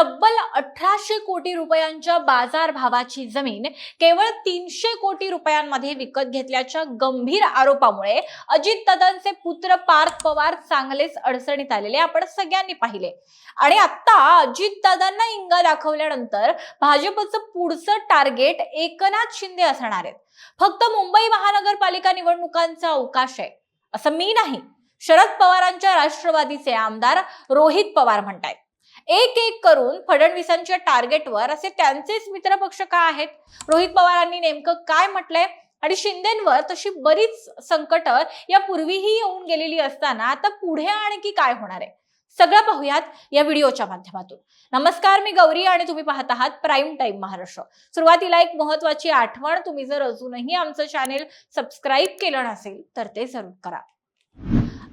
तब्बल अठराशे कोटी रुपयांच्या बाजार भावाची जमीन केवळ तीनशे कोटी रुपयांमध्ये विकत घेतल्याच्या गंभीर आरोपामुळे अजित दादांचे पुत्र पार्थ पवार चांगलेच अडचणीत आलेले आपण सगळ्यांनी पाहिले. आणि आता अजित दादांना इंगा दाखवल्यानंतर भाजपचं पुढचं टार्गेट एकनाथ शिंदे असणार आहेत. फक्त मुंबई महानगरपालिका निवडणुकांचा अवकाश आहे. असं मी नाही. शरद पवारांच्या राष्ट्रवादीचे आमदार रोहित पवार म्हणतायत. एक एक करून फडणवीसांच्या टार्गेटवर असे त्यांचेच मित्रपक्ष का आहेत? रोहित पवारांनी नेमकं काय म्हटलंय? आणि शिंदेवर तशी बरीच संकट यापूर्वीही येऊन गेलेली असताना आता पुढे आणखी काय होणार आहे? सगळं पाहूयात या व्हिडिओच्या माध्यमातून. नमस्कार मी गौरी आणि तुम्ही पाहत आहात प्राईम टाईम महाराष्ट्र. सुरुवातीला एक महत्वाची आठवण तुम्ही जर अजूनही आमचं चॅनेल सबस्क्राईब केलं नसेल तर ते जरूर करा.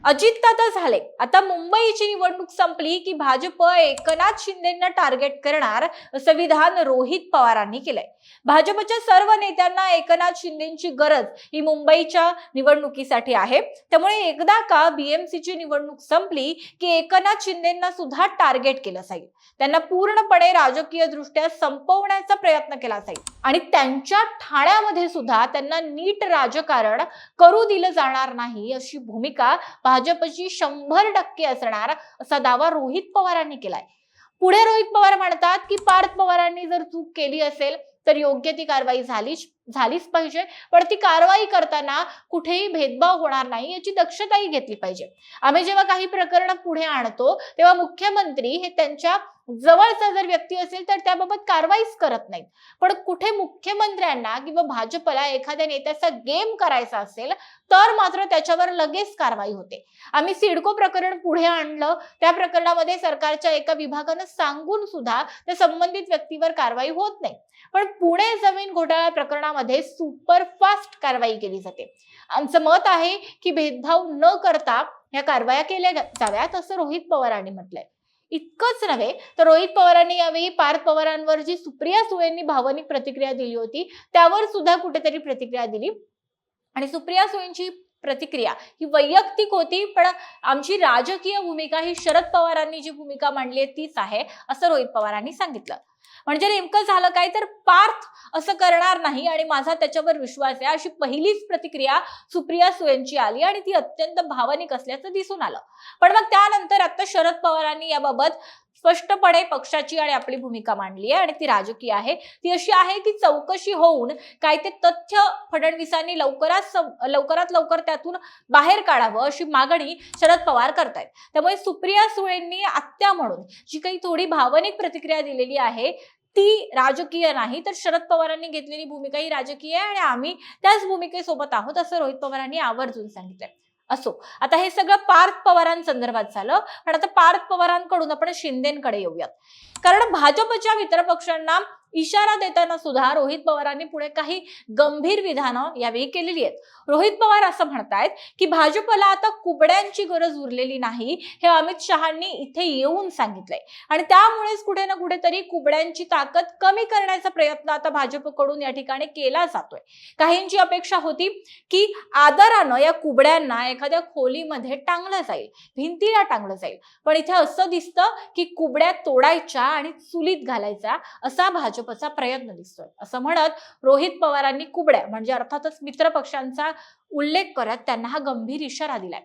अजितदादा झाले. आता मुंबईची निवडणूक संपली की भाजप एकनाथ शिंदेना टार्गेट करणार असं विधान रोहित पवारांनी केलंय. भाजपच्या सर्व नेत्यांना एकनाथ शिंदेची गरज ही मुंबईच्या निवडणुकीसाठी आहे. त्यामुळे एकदा का बीएमसीची निवडणूक संपली की एकनाथ शिंदेना सुद्धा टार्गेट केलं जाईल. त्यांना पूर्णपणे राजकीय दृष्ट्या संपवण्याचा प्रयत्न केला जाईल. आणि त्यांच्या ठाण्यामध्ये सुद्धा त्यांना नीट राजकारण करू दिलं जाणार नाही अशी भूमिका भाजपची शंभर टक्के असणार असा दावा रोहित पवारांनी केलाय. पुढे रोहित पवार म्हणतात की पार्थ पवारांनी जर चूक केली असेल तर योग्य ती कारवाई झालीच झालीच पाहिजे. पण ती कारवाई करताना कुठेही भेदभाव होणार नाही याची दक्षताही घेतली पाहिजे. आम्ही जेव्हा काही प्रकरण पुढे आणतो तेव्हा मुख्यमंत्री हे त्यांच्या जवळचा जर व्यक्ती असेल तर त्याबाबत कारवाईच करत नाहीत. पण कुठे मुख्यमंत्र्यांना किंवा भाजपला एखाद्या नेत्याचा गेम करायचा असेल तर मात्र त्याच्यावर लगेच कारवाई होते. आम्ही सिडको प्रकरण पुढे आणलं त्या प्रकरणामध्ये सरकारच्या एका विभागानं सांगून सुद्धा त्या संबंधित व्यक्तीवर कारवाई होत नाही. पण पुणे जमीन घोटाळा प्रकरणामध्ये सुपरफास्ट कारवाई केली जाते. आमचं मत आहे की भेदभाव न करता या कारवाया केल्या जाव्यात असं रोहित पवारांनी म्हटलंय. इतकंच नव्हे तर रोहित पवारांनी यावेळी पार्थ पवारांवर जी सुप्रिया सुळेंनी भावनिक प्रतिक्रिया दिली होती त्यावर सुद्धा कुठेतरी प्रतिक्रिया दिली. आणि सुप्रिया सुळेंची प्रतिक्रिया ही वैयक्तिक होती पण आमची राजकीय भूमिका ही शरद पवारांनी जी भूमिका मांडली आहे तीच आहे असं रोहित पवारांनी सांगितलं. म्हणजे नेमकं झालं काय? तर पार्थ असं करणार नाही आणि माझा त्याच्यावर विश्वास आहे. अशी पहिलीच प्रतिक्रिया सुप्रिया सुयेंची आली आणि ती अत्यंत भावनिक असल्याचं दिसून आलं. पण मग त्यानंतर आता शरद पवारांनी याबाबत स्पष्टपणे पक्षाची आणि आपली भूमिका मांडली आहे आणि ती राजकीय आहे. ती अशी आहे की चौकशी होऊन काय ते तथ्य फडणवीसांनी लवकरात लवकरात लवकर त्यातून बाहेर काढावं अशी मागणी शरद पवार करतायत. त्यामुळे सुप्रिया सुळेंनी आत्या म्हणून जी काही थोडी भावनिक प्रतिक्रिया दिलेली आहे ती राजकीय नाही तर शरद पवारांनी घेतलेली भूमिका ही राजकीय आहे आणि आम्ही त्याच भूमिकेसोबत आहोत असं रोहित पवारांनी आवर्जून सांगितलंय. असो. आता हे सगळं पार्थ पवारांसंदर्भात झालं. पण आता पार्थ पवारांकडून आपण शिंदेकडे येऊयात. कारण भाजपच्या मित्रपक्षांना इशारा देताना सुद्धा रोहित पवारांनी पुढे काही गंभीर विधानं यावेळी केलेली आहेत. रोहित पवार असं म्हणतायत की भाजपला आता कुबड्यांची गरज उरलेली नाही हे अमित शहांनी इथे येऊन सांगितलंय. आणि त्यामुळेच कुठे ना कुठेतरी कुबड्यांची ताकद कमी करण्याचा प्रयत्न आता भाजपकडून या ठिकाणी केला जातोय. काहींची अपेक्षा होती की आदरानं या कुबड्यांना एखाद्या खोलीमध्ये टांगलं जाईल भिंतीला टांगलं जाईल. पण इथे असं दिसतं की कुबड्या तोडायच्या आणि चुलीत घालायचा असा भाजपचा प्रयत्न दिसतोय. असं म्हणत रोहित पवारांनी कुबड्या म्हणजे अर्थातच मित्र पक्षांचा उल्लेख करत त्यांना हा गंभीर इशारा दिलाय.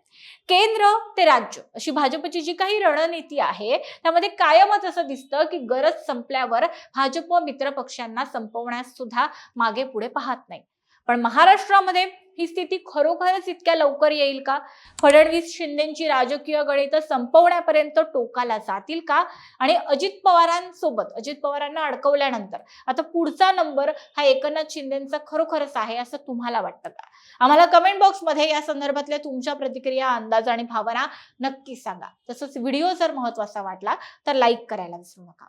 केंद्र ते राज्य अशी भाजपची जी काही रणनीती आहे त्यामध्ये कायमच असं दिसतं की गरज संपल्यावर भाजप मित्र पक्षांना संपवण्यास सुद्धा मागे पुढे पाहत नाही. पण महाराष्ट्रामध्ये ही स्थिती खरोखरच इतक्या लवकर येईल का? फडणवीस शिंदेची राजकीय गणित संपवण्यापर्यंत टोकाला जातील का? आणि अजित पवारांसोबत अजित पवारांना अडकवल्यानंतर आता पुढचा नंबर हा एकनाथ शिंदेचा खरोखरच आहे असं तुम्हाला वाटतं का? आम्हाला कमेंट बॉक्समध्ये या संदर्भातल्या तुमच्या प्रतिक्रिया अंदाज आणि भावना नक्की सांगा. तसंच व्हिडिओ जर महत्त्वाचा वाटला तर लाईक करायला विसरू नका.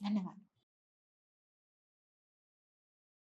धन्यवाद.